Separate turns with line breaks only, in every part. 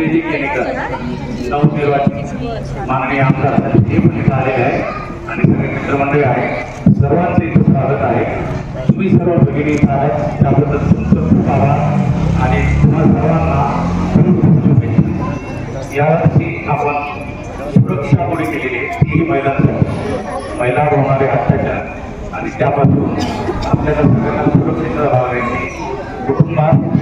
सोबतच संजयजी केणेकर नवनिर्वाचित माननीय आमदार हे पण इथं आलेले आहे आणि सगळे मित्रमंडळी आहे सर्वांचे इथं स्वागत आहे. तुम्ही सर्व भगिनी इथं आहात त्याबद्दल तुमचं खूप आभार. आणि तुम्हा सर्वांना खूप खूप शुभेच्छा. यावर्षी आपण सुरक्षा गुढी केलेली आहे. तीही महिलांसाठी महिलांवर होणारे अत्याचार. आणि त्यापासून आपल्याला सगळ्यांना सुरक्षित राहण्याची कुटुंबात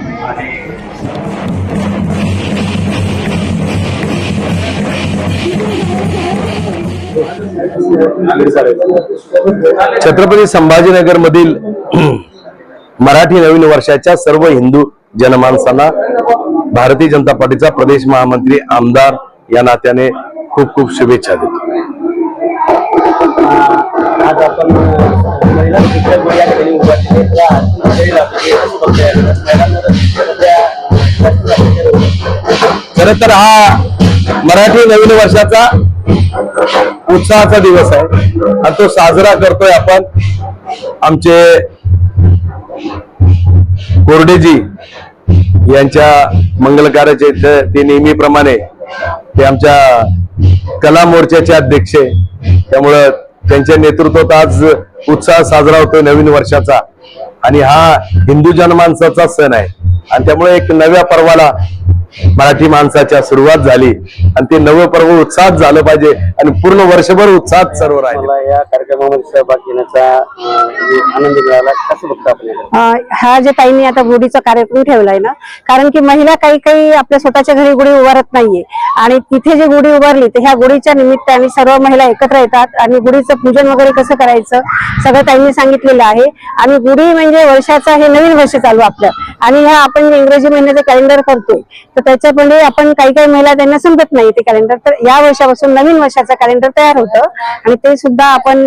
छत्रपती संभाजीनगर मधील मराठी नवीन वर्षाच्या सर्व हिंदू जनमानसांना भारतीय जनता पार्टीचा प्रदेश महामंत्री आमदार या नात्याने खूप खूप शुभेच्छा देतो.
आज आपण
खर तर हा मराठी नवीन वर्षाचा उत्साहाचा दिवस आहे. आणि तो साजरा करतोय आपण आमचे कोरडेजी यांच्या मंगल कार्याचे इथं ते नेहमीप्रमाणे ते आमच्या कला मोर्चाचे अध्यक्ष आहे. त्यामुळं त्यांच्या नेतृत्वात आज उत्साह साजरा होतोय नवीन वर्षाचा. आणि हा हिंदू जनमानसाचा सण आहे. आणि त्यामुळे एक नव्या पर्वाला मराठी माणसाच्या सुरुवात झाली आणि ते नवं पर्व उत्साहात झालं पाहिजे आणि पूर्ण वर्षभर उत्साहात सर्व राहिले.
मला या कार्यक्रमामध्ये सहभाग घेण्याचा म्हणजे आनंद मिळाला कसं बघता आपण
हा जे ताईंनी आता गुढीचा कार्यक्रम ठेवलाय ना कारण की महिला काही काही आपल्या स्वतःच्या घरी गुढी उभारत नाहीये. आणि तिथे जी गुढी उभारली तर ह्या गुढीच्या निमित्ताने सर्व महिला एकत्र येतात आणि गुढीचं पूजन वगैरे कसं करायचं सगळं ताईंनी सांगितलेलं आहे. आणि गुढी म्हणजे वर्षाचा हे नवीन वर्ष चालू आपलं. आणि ह्या आपण जे इंग्रजी महिन्याचं कॅलेंडर करतोय. तर त्याच्यामुळे आपण काही काही महिला त्यांना समजत नाही ते कॅलेंडर तर या वर्षापासून नवीन वर्षाचं कॅलेंडर तयार होतं. आणि ते सुद्धा आपण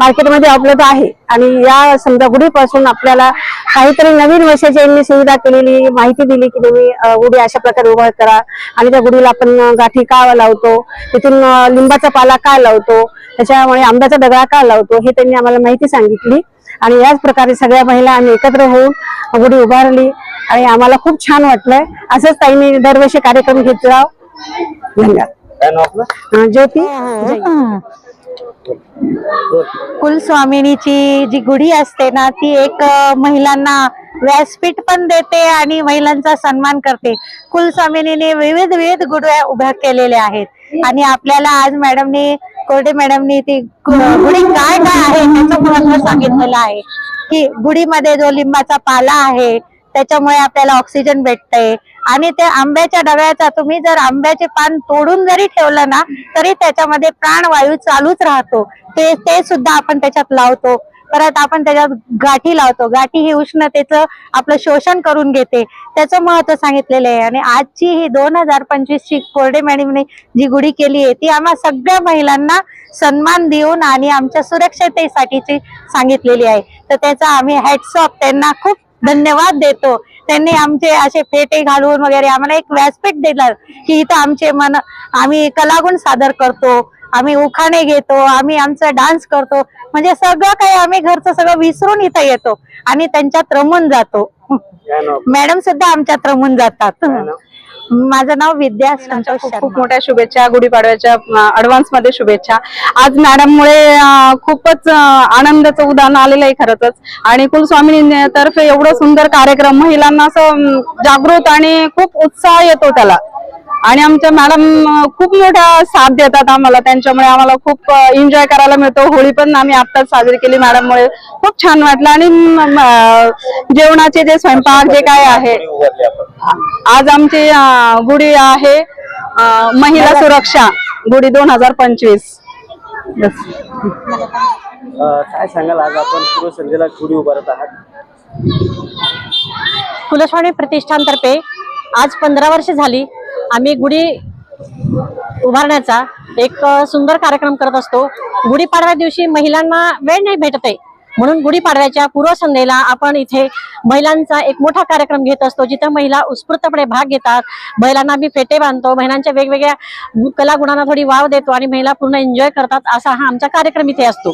मार्केटमध्ये उपलब्ध आहे. आणि या समजा गुढीपासून आपल्याला काहीतरी नवीन वर्षाची यांनी सुविधा केलेली माहिती दिली की तुम्ही गुढी अशा प्रकारे उभा करा. आणि त्या गुढीला आपण गाठी का लावतो? तिथून लिंबाचा पाला का लावतो? त्याच्यामुळे आंब्याचा दगडा का लावतो? हे त्यांनी आम्हाला माहिती सांगितली. आणि याच प्रकारे सगळ्या महिला आम्ही एकत्र होऊन गुढी उभारली. आणि आम्हाला खूप छान वाटलंय. असंच ताईंनी दरवर्षी कार्यक्रम घेत राव धन्यवाद. ज्योती. जय.
कुलस्वामिनीची जी गुढी असते ना ती एक महिलांना व्यासपीठ पण देते आणि महिलांचा सन्मान करते. कुलस्वामिनीने विविध विविध गुढ्या उभ्या केलेल्या आहेत. आणि आपल्याला आज मॅडमनी कोरडे मॅडमनी ती गुढी काय काय आहे त्याचं महत्त्व सांगितलेलं आहे? की गुढीमध्ये जो लिंबाचा पाला आहे त्याच्यामुळे आपल्याला ऑक्सिजन भेटतंय. आणि त्या आंब्याच्या डब्याचा तुम्ही जर आंब्याचे पान तोडून जरी ठेवलं ना तरी त्याच्यामध्ये प्राणवायू चालूच राहतो. ते ते सुद्धा आपण त्याच्यात लावतो. परत आपण त्याच्यात गाठी लावतो. गाठी ही उष्णतेचं आपलं शोषण करून घेते. त्याचं महत्त्व सांगितलेलं आहे. आणि आजची ही दोन हजार पंचवीस ची कोरडे मॅडमने जी गुढी केली आहे ती आम्हा सगळ्या महिलांना सन्मान देऊन आणि आमच्या सुरक्षतेसाठीची सांगितलेली आहे. तर त्याचा आम्ही हॅटसॉप त्यांना खूप धन्यवाद देतो. त्यांनी आमचे असे फेटे घालून वगैरे आम्हाला एक व्यासपीठ दिलं की इथं आमचे मन आम्ही कलागुण सादर करतो. आम्ही उखाणे घेतो आम्ही आमचा डान्स करतो. म्हणजे सगळं काही आम्ही घरचं सगळं विसरून इथं येतो आणि त्यांच्यात रमून जातो? मॅडम सुद्धा आमच्यात रमून जातात. माझं नाव विद्या संतोष
खूप. मोठ्या शुभेच्छा गुढीपाडव्याच्या ऍडव्हान्समध्ये शुभेच्छा. आज मॅडममुळे खूपच आनंदाचं उदाहरण आलेलं आहे खरंच आणि कुलस्वामिनी तर्फे एवढं सुंदर कार्यक्रम महिलांना असं जागृत आणि खूप उत्साह येतो त्याला. आणि आमच्या मॅडम खूप मोठ्या साथ देतात आम्हाला. त्यांच्यामुळे आम्हाला खूप एन्जॉय करायला मिळतो. होळी पण आम्ही आत्ताच साजरी केली मॅडममुळे. खूप छान वाटलं. आणि जेवणाचे जे स्वयंपाक जे काय आहे आज आमची गुढी आहे महिला सुरक्षा गुढी दोन हजार पंचवीस.
काय सांगाल? आज आपण पूर्व संध्येला गुढी उभारत आहात.
कुलस्वामी प्रतिष्ठानतर्फे आज पंधरा वर्ष झाली. आम्ही गुढी उभारण्याचा
एक सुंदर कार्यक्रम करत असतो. गुढीपाडव्या दिवशी महिलांना वेळ नाही भेटत आहे. म्हणून गुढीपाडव्याच्या पूर्वसंध्येला आपण इथे महिलांचा एक मोठा कार्यक्रम घेत असतो जिथे महिला उत्स्फूर्तपणे भाग घेतात. महिलांना आम्ही फेटे बांधतो महिलांच्या वेगवेगळ्या कलागुणांना थोडी वाव देतो आणि महिला पूर्ण एन्जॉय करतात असा हा आमचा कार्यक्रम इथे असतो.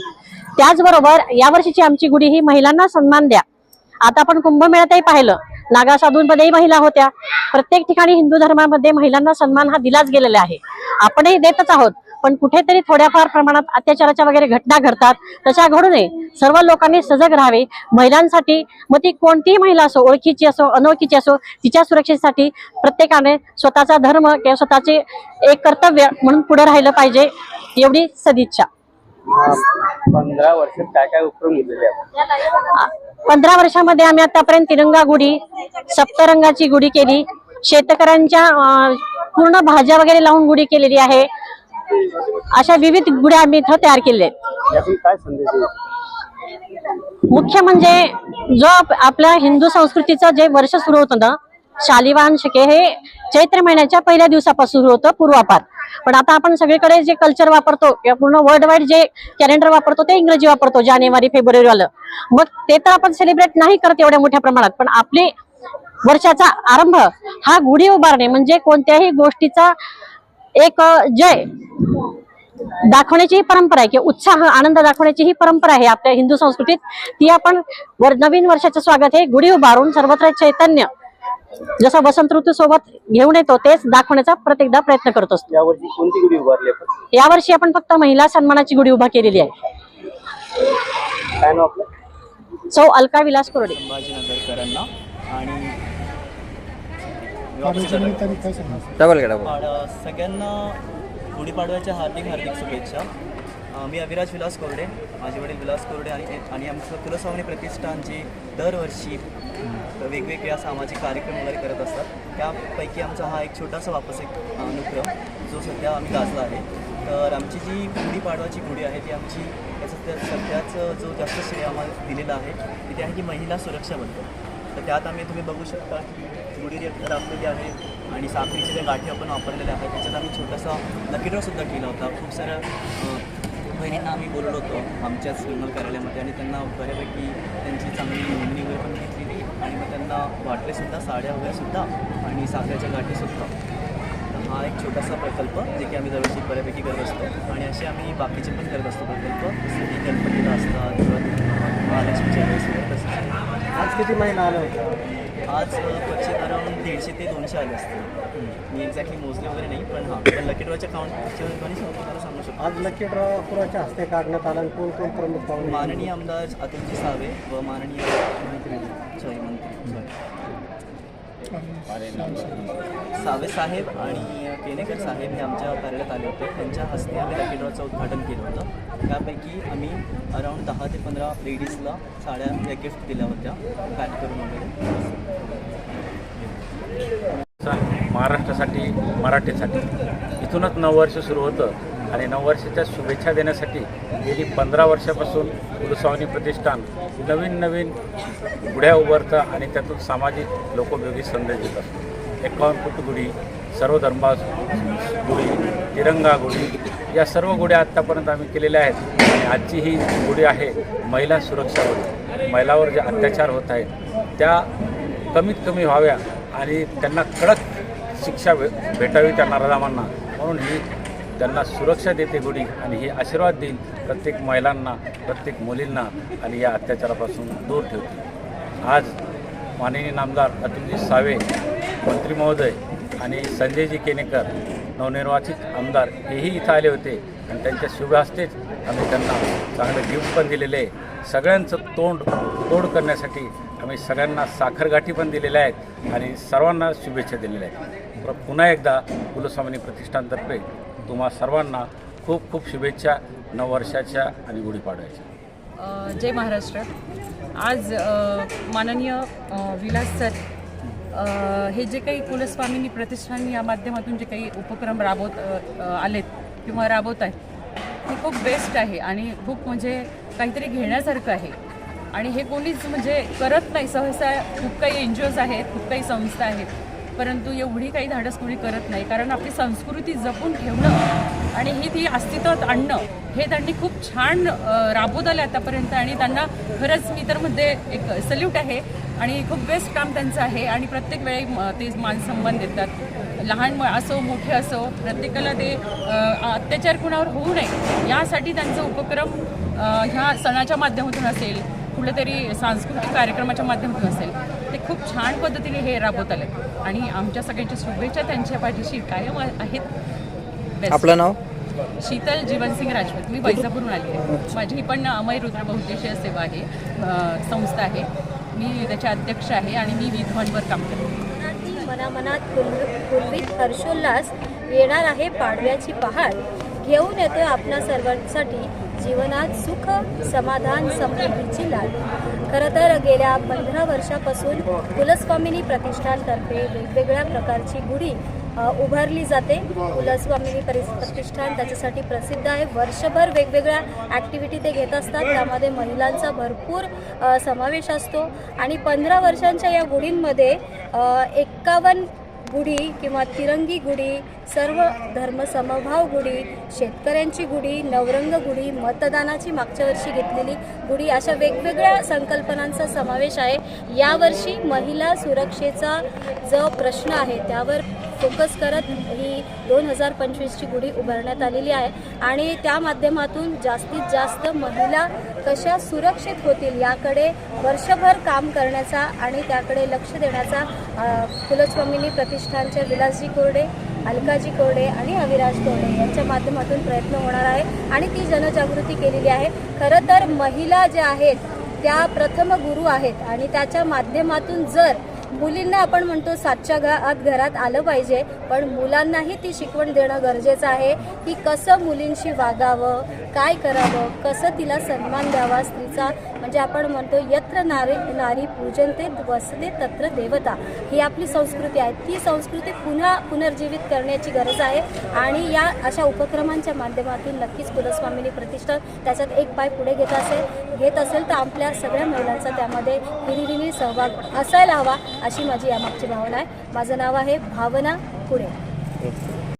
त्याचबरोबर यावर्षीची आमची गुढी ही महिलांना सन्मान द्या. आता आपण कुंभमेळ्यातही पाहिलं. नागा साधूंमध्येही महिला होत्या. प्रत्येक ठिकाणी हिंदू धर्मामध्ये महिलांना सन्मान हा दिलाच गेलेला आहे. आपणही देतच आहोत पण कुठेतरी थोड्याफार प्रमाणात अत्याचाराच्या वगैरे घटना घडतात. तशा घडू नये सर्व लोकांनी सजग राहावे. महिलांसाठी मग ती कोणतीही महिला असो ओळखीची असो अनोळखीची असो तिच्या सुरक्षेसाठी प्रत्येकाने स्वतःचा धर्म किंवा स्वतःचे एक कर्तव्य म्हणून पुढे राहिलं पाहिजे एवढी सदिच्छा.
पंधरा वर्षात काय काय उपक्रम घेतलेले
पंधरा वर्षामध्ये आम्ही आतापर्यंत तिरंगा गुढी सप्तरंगाची गुढी केली. शेतकऱ्यांच्या पूर्ण भाज्या वगैरे लावून गुढी केलेली आहे. अशा विविध गुढ्या आम्ही इथं तयार केलेल्या आहेत.
आहे
मुख्य म्हणजे जो आप- आपल्या हिंदू संस्कृतीचं जे वर्ष सुरू होतं ना शालिवाहन शके हे चैत्र महिन्याच्या पहिल्या दिवसापासून सुरू होतं पूर्वापार. पण आता आपण सगळीकडे जे कल्चर वापरतो किंवा पूर्ण वर्ल्ड वाईड जे कॅलेंडर वापरतो ते इंग्रजी वापरतो जानेवारी फेब्रुवारी वालं. मग ते तर आपण सेलिब्रेट नाही करत एवढ्या मोठ्या प्रमाणात पण आपले वर्षाचा आरंभ हा गुढी उभारणे म्हणजे कोणत्याही गोष्टीचा एक जय दाखवण्याची ही परंपरा आहे किंवा उत्साह आनंद दाखवण्याची ही परंपरा आहे आपल्या हिंदू संस्कृतीत. ती आपण वर नवीन वर्षाचं स्वागत हे गुढी उभारून सर्वत्र चैतन्य जसं वसंत ऋतू सोबत घेऊन येतो तेच दाखवण्याचा प्रत्येकदा प्रयत्न करत असतो.
यावर्षी कोणती गुढी उभारली आपण?
यावर्षी आपण फक्त महिला सन्मानाची गुढी उभा केलेली आहे.
काय नाव आपलं?
सौ अलका विलास कोरडे.
संभाजीनगरकरांना आणि आणि सगळ्यांना गुढीपाडव्याच्या हार्दिक हार्दिक शुभेच्छा. मी अविराज विलास कोरडे माझे वडील विलास कोरडे आणि आणि आमचं कुलस्वामी प्रतिष्ठान जे दरवर्षी वेगवेगळ्या सामाजिक कार्यक्रम वगैरे करत असतात. त्यापैकी आमचा हा एक छोटासा वापस एक अनुक्रम जो सध्या आम्ही गाजला आहे. तर आमची जी गुढीपाडवाची गुढी आहे ती आमची याचं त्या सध्याचं जो जास्त श्रेय आम्हाला दिलेला आहे ती ते आहे की महिला सुरक्षाबद्दल तर त्यात आम्ही तुम्ही बघू शकता की गुढी रे- राबलेली आहे आणि साखरीचे ज्या गाठी आपण वापरलेल्या आहेत त्याच्यात आम्ही छोटासा लकीड्रॉ केला होता. खूप साऱ्या बहिणींना आम्ही बोललो होतो आमच्याच विमल कार्यालयामध्ये आणि त्यांना बऱ्यापैकी त्यांची चांगली नोंदणी वगैरे पण घेतलेली आणि मग त्यांना वाटलेसुद्धा साड्या वगैरेसुद्धा आणि साखरेच्या गाठीसुद्धा तर हा एक छोटासा प्रकल्प जे की आम्ही दरवर्षी बऱ्यापैकी करत असतो. आणि असे आम्ही बाकीचे पण करत असतो प्रकल्प. जसे की गणपतीला असतात किंवा महालक्ष्मीच्या वेळेस वगैरे तसं
आज किती महिला आल्या होत्या
आज दीडशे ते दोनशे आले असतील. मी एक्झॅक्टली मोजले वगैरे नाही पण हां पण लकी ड्रॉच्या काउंटच्या हिशोबाने तुम्हाला सांगू शकतो.
आज लकी ड्रॉ हस्ते काढण्यात आला कोण कोण प्रमुख पाहुणे?
माननीय आमदार अतुलजी सावे व माननीय मंत्री. सॉरी मंत्री. सावे साहेब. आणि केनेकर साहेब हे आमच्या कार्यालयात आले होते. त्यांच्या हस्ते आम्ही लकी ड्रॉचं उद्घाटन केलं होतं. त्यापैकी आम्ही अराउंड दहा ते पंधरा लेडीजला साड्या या गिफ्ट दिल्या होत्या पॅक करून वगैरे.
महाराष्ट्रासाठी मराठीसाठी. इथूनच नववर्ष सुरू होतं आणि नववर्षाच्या शुभेच्छा देण्यासाठी गेली पंधरा वर्षापासून कुलस्वामी प्रतिष्ठान नवीन नवीन गुढ्या उभारतं आणि त्यातून सामाजिक लोकोपयोगी संदेश देतात एकावन्न फूट गुढी सर्व धर्मा गुढी तिरंगा गुढी या सर्व गुढ्या आत्तापर्यंत आम्ही केलेल्या आहेत. आणि आजची ही गुढी आहे महिला सुरक्षा गुढी. महिलावर जे अत्याचार होत आहेत त्या कमीत कमी व्हाव्या आणि त्यांना कडक शिक्षा भे भेटावी त्या नाराजामांना म्हणून ही त्यांना सुरक्षा देते गुढी आणि ही आशीर्वाद देईल प्रत्येक महिलांना प्रत्येक मुलींना आणि या अत्याचारापासून दूर ठेवते आज माननीय नामदार अतुलजी सावे मंत्री महोदय आणि संजयजी केनेकर नवनिर्वाचित आमदार हेही इथं आले होते. आणि त्यांच्या शुभ हस्तेच आम्ही त्यांना चांगलं गिफ्ट पण दिलेले आहे. सगळ्यांचं तोंड तोड करण्यासाठी आम्ही सगळ्यांना साखरगाठी पण दिलेल्या आहेत आणि सर्वांना शुभेच्छा दिलेल्या आहेत. पुन्हा एकदा कुलस्वामिनी प्रतिष्ठानतर्फे तुम्हा सर्वांना खूप खूप शुभेच्छा नववर्षाच्या आणि गुढीपाडव्याच्या.
जय महाराष्ट्र. आज माननीय विलास सर हे जे काही कुलस्वामिनी प्रतिष्ठान या माध्यमातून जे काही उपक्रम राबवत आलेत किंवा राबवत आहेत हे खूप बेस्ट आहे आणि खूप म्हणजे काहीतरी घेण्यासारखं आहे. आणि हे कोणीच म्हणजे करत नाही सहसा खूप काही एन जी ओज आहेत खूप काही संस्था आहेत परंतु एवढी काही धाडस कोणी करत नाही कारण आपली संस्कृती जपून ठेवणं आणि ही ती अस्तित्वात आणणं हे त्यांनी खूप छान राबवत आलं आतापर्यंत आणि त्यांना खरंच मी तर मध्ये एक सल्यूट आहे आणि खूप बेस्ट काम त्यांचं आहे आणि प्रत्येक वेळी ते मान सन्मान देतात. लहान म- असो मोठे असो प्रत्येकाला ते अत्याचार कुणावर होऊ नये यासाठी त्यांचा उपक्रम ह्या सणाच्या माध्यमातून असेल कुठेतरी सांस्कृतिक कार्यक्रमाच्या माध्यमातून असेल. ते खूप छान पद्धतीने हे राबवत आले आणि आमच्या सगळ्यांच्या शुभेच्छा त्यांच्या पाठीशी कायम आहेत.
आपलं नाव?
शीतल जीवनसिंग राजपूत. मी वैजापूरून आली आहे. माझी पण अमय रुद्र बहुद्देशीय सेवा आहे संस्था आहे. मी त्याचे अध्यक्ष आहे आणि मी विधवांवर काम करते.
मनामनात पूर्वीत हर्षोल्लास येणार आहे पाडव्याची पहाट घेऊन येतोय आपल्या सर्वांसाठी जीवनात सुख समाधान समृद्धीची लाट. खरं तर गेल्या पंधरा वर्षापासून कुलस्वामिनी प्रतिष्ठानतर्फे वेगवेगळ्या प्रकारची गुढी उभारली जाते. कुलस्वामिनी परिस प्रतिष्ठान त्याच्यासाठी प्रसिद्ध आहे. वर्षभर वेगवेगळ्या ॲक्टिव्हिटी ते घेत असतात. त्यामध्ये महिलांचा भरपूर समावेश असतो. आणि पंधरा वर्षांच्या या गुढींमध्ये एक्कावन्न गुढी किंवा तिरंगी गुढी सर्व धर्मसमभाव गुढी शेतकऱ्यांची गुढी नवरंग गुढी मतदानाची मागच्या वर्षी घेतलेली गुढी अशा वेगवेगळ्या संकल्पनांचा समावेश आहे. यावर्षी महिला सुरक्षेचा जो प्रश्न आहे त्यावर फोकस करत ही दोन हजार पंचवीसची गुढी उभारण्यात आलेली आहे. आणि त्या माध्यमातून जास्तीत जास्त महिला कशा सुरक्षित होतील याकडे वर्षभर काम करण्याचा आणि त्याकडे लक्ष देण्याचा कुलस्वामिनी प्रतिष्ठानच्या विलासजी कोरडे अलकाजी कोरडे आणि अविराज कोरडे यांच्या माध्यमातून प्रयत्न होणार आहे आणि ती जनजागृती केलेली आहे. खरं तर महिला ज्या आहेत त्या प्रथम गुरु आहेत आणि त्याच्या माध्यमातून जर मुलींना आपण म्हणतो सातच्या घा आत घरात आलं पाहिजे पण मुलांनाही ती शिकवण देणं गरजेचं आहे की कसं मुलींशी वागावं काय करावं कसं तिला सन्मान द्यावा स्त्रीचा. म्हणजे आपण म्हणतो यत्र नारी नारी पूजनते वसते तत्र देवता. ही आपली संस्कृती आहे. ती संस्कृती पुन्हा पुनर्जीवित करण्याची गरज आहे. आणि या अशा उपक्रमांच्या माध्यमातून नक्कीच कुलस्वामिनी प्रतिष्ठान त्याच्यात एक पाय पुढे घेत असेल. घेत असेल तर आपल्या सगळ्या महिलांचा त्यामध्ये हिरिरिनी सहभाग असायला हवा. अशी माझी यामागची भावना आहे. माझं नाव आहे भावना पुणे